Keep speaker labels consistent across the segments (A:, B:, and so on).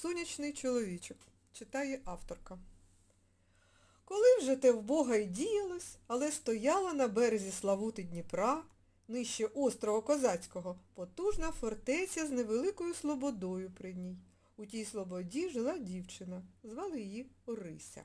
A: Сонячний чоловічок, читає авторка. Коли вже те в Бога й діялось, але стояла на березі Славути Дніпра, нижче острова Козацького, потужна фортеця з невеликою слободою при ній. У тій слободі жила дівчина, звали її Орися.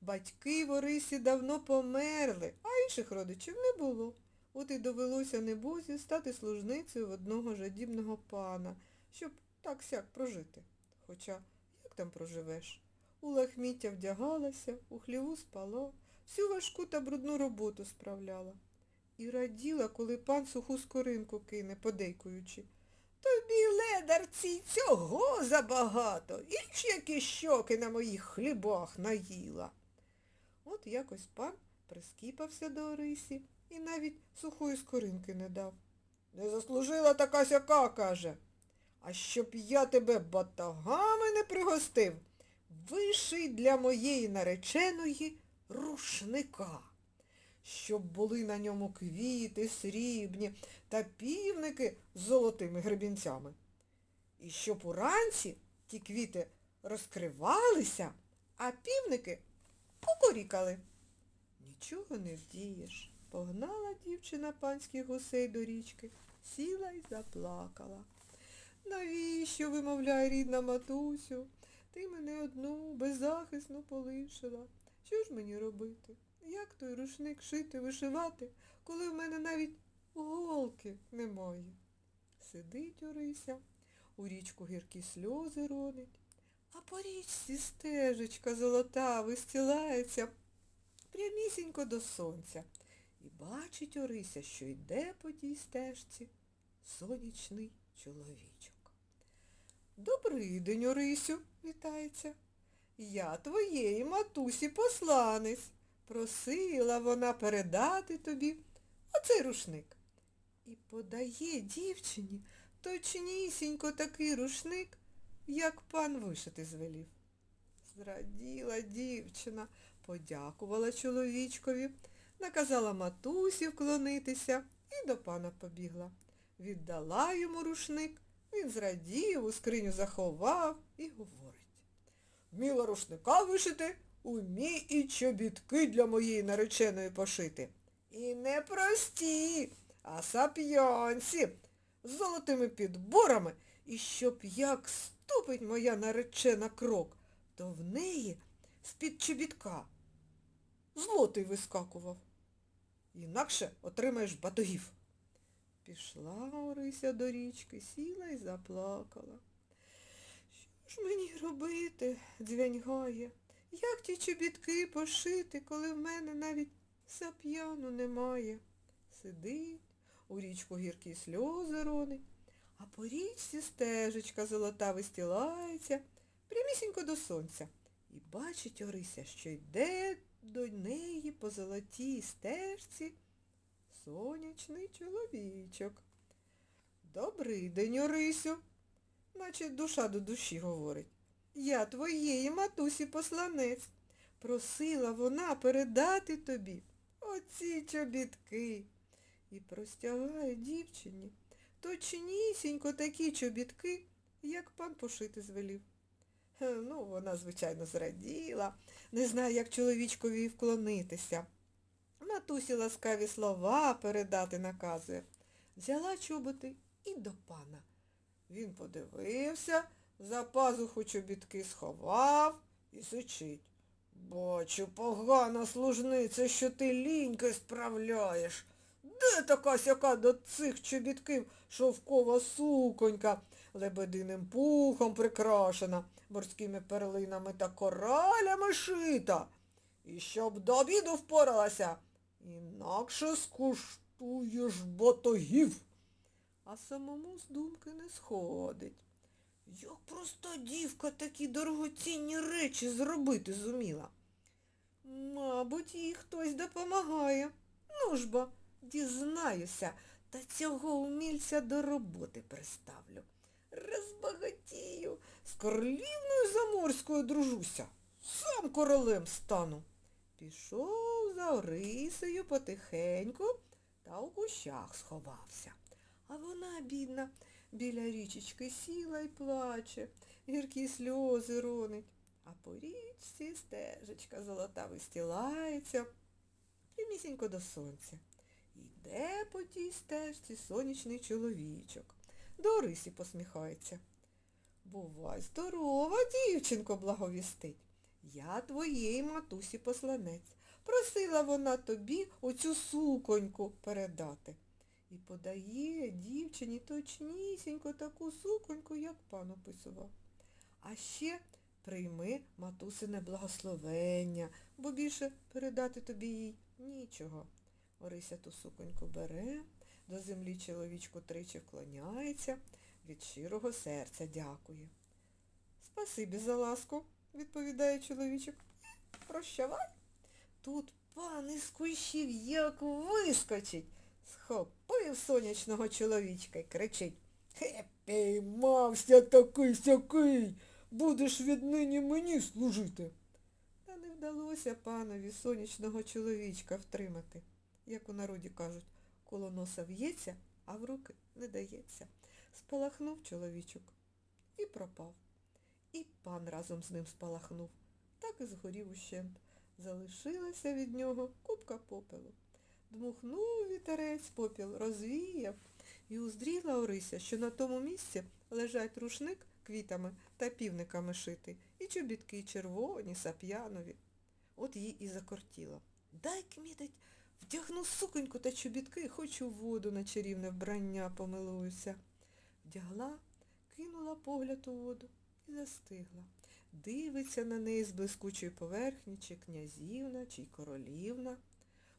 A: Батьки в Орисі давно померли, а інших родичів не було. От і довелося небозі стати служницею в одного жадібного пана, щоб так сяк прожити. Хоча як там проживеш? У лахміття вдягалася, у хліву спала, всю важку та брудну роботу справляла. І раділа, коли пан суху скоринку кине, подейкуючи. Тобі, ледарці, цього забагато, і ж які щоки на моїх хлібах наїла. От якось пан прискіпався до Орисі і навіть сухої скоринки не дав. Не заслужила така сяка, каже. А щоб я тебе батагами не пригостив, виший для моєї нареченої рушника, щоб були на ньому квіти срібні та півники з золотими гребінцями. І щоб уранці ті квіти розкривалися, а півники кукурікали. Нічого не вдієш. Погнала дівчина панських гусей до річки, сіла й заплакала. Навіщо, вимовляє рідна матусю, ти мене одну беззахисну полишила. Що ж мені робити? Як той рушник шити, вишивати, коли в мене навіть голки немає? Сидить Орися, у річку гіркі сльози ронить, а по річці стежечка золота вистілається прямісінько до сонця. І бачить Орися, що йде по тій стежці сонячний чоловічок. Добрий день, Орисю, вітається. Я твоєї матусі посланець. Просила вона передати тобі оцей рушник. І подає дівчині точнісінько такий рушник, як пан вишити звелів. Зраділа дівчина, подякувала чоловічкові, наказала матусі вклонитися і до пана побігла. Віддала йому рушник, він зрадів, у скриню заховав і говорить. Вміла рушника вишити, умій і чобітки для моєї нареченої пошити. І не прості, а сап'янці, з золотими підборами, і щоб як ступить моя наречена крок, то в неї з-під чобітка злотий вискакував. Інакше отримаєш батогів. Пішла Орися до річки, сіла і заплакала. Що ж мені робити, дзвяньгає? Як ті чобітки пошити, коли в мене навіть сап'яну немає? Сидить, у річку гіркі сльози ронить, а по річці стежечка золота вистілається прямісінько до сонця. І бачить Орися, що йде до неї по золотій стежці сонячний чоловічок. Добрий день, Орисю, наче душа до душі говорить. Я твоєї матусі посланець. Просила вона передати тобі оці чобітки. І простягає дівчині точнісінько такі чобітки, як пан пошити звелів. Е, Ну, вона, звичайно, зраділа, не знає, як чоловічкові вклонитися. Матусі ласкаві слова передати наказує. Взяла чоботи і до пана. Він подивився, за пазуху чобітки сховав і сичить. Бачу, погана служниця, що ти ліньки справляєш. Де така сяка до цих чобітків шовкова суконька, лебединим пухом прикрашена, морськими перлинами та коралями шита. І щоб до обіду впоралася, інакше скуштуєш батогів. А самому з думки не сходить. Як проста дівка такі дорогоцінні речі зробити зуміла? Мабуть, їй хтось допомагає. Ну ж бо, дізнаюся, та цього умільця до роботи приставлю. Розбагатію, з королівною заморською дружуся, сам королем стану. Пішов за Орисею потихеньку та у кущах сховався. А вона, бідна, біля річечки сіла й плаче. гіркі сльози ронить. А по річці стежечка золота вистілається прямісінько до сонця. Йде по тій стежці сонячний чоловічок. До Орисі посміхається. Бувай здорова, дівчинко, благовістить. Я твоєї матусі посланець. Просила вона тобі оцю суконьку передати. І подає дівчині точнісінько таку суконьку, як пан описував. А ще прийми матусине благословення, бо більше передати тобі їй нічого. Орися ту суконьку бере, до землі чоловічку тричі вклоняється, від щирого серця дякує. Спасибі за ласку, відповідає чоловічок. Прощавай. Тут пан із кущів як вискочить. Схопив сонячного чоловічка і кричить. Хе, піймався такий сякий, будеш віднині мені служити. Та не вдалося панові сонячного чоловічка втримати. Як у народі кажуть, коло носа в'ється, а в руки не дається. Спалахнув чоловічок і пропав. І пан разом з ним спалахнув. Так і згорів ущент. Залишилася від нього купка попелу. Дмухнув вітерець, попіл розвіяв, і уздріла Орися, що на тому місці лежать рушник квітами та півниками шитий, і чобітки червоні, сап'янові. От їй і закортіло. Дай, кмітить, вдягну суконьку та чобітки, хоч у воду на чарівне вбрання помилуюся. Вдягла, кинула погляд у воду і застигла. Дивиться на неї з блискучої поверхні, чи князівна, чи королівна.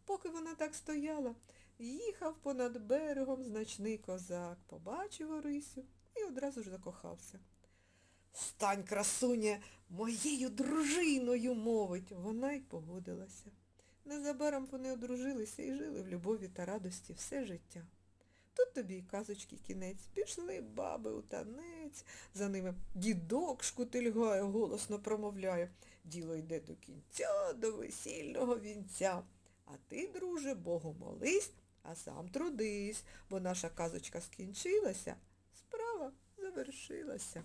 A: Поки вона так стояла, їхав понад берегом значний козак, побачив Орисю і одразу ж закохався. Стань, красуня, моєю дружиною, мовить. Вона й погодилася. Незабаром вони одружилися і жили в любові та радості все життя. Тут тобі й казочки кінець. Пішли баби у танець, за ними дідок шкутильгає, голосно промовляє. Діло йде до кінця, до весільного вінця. А ти, друже, Богу молись, а сам трудись, бо наша казочка скінчилася, справа завершилася.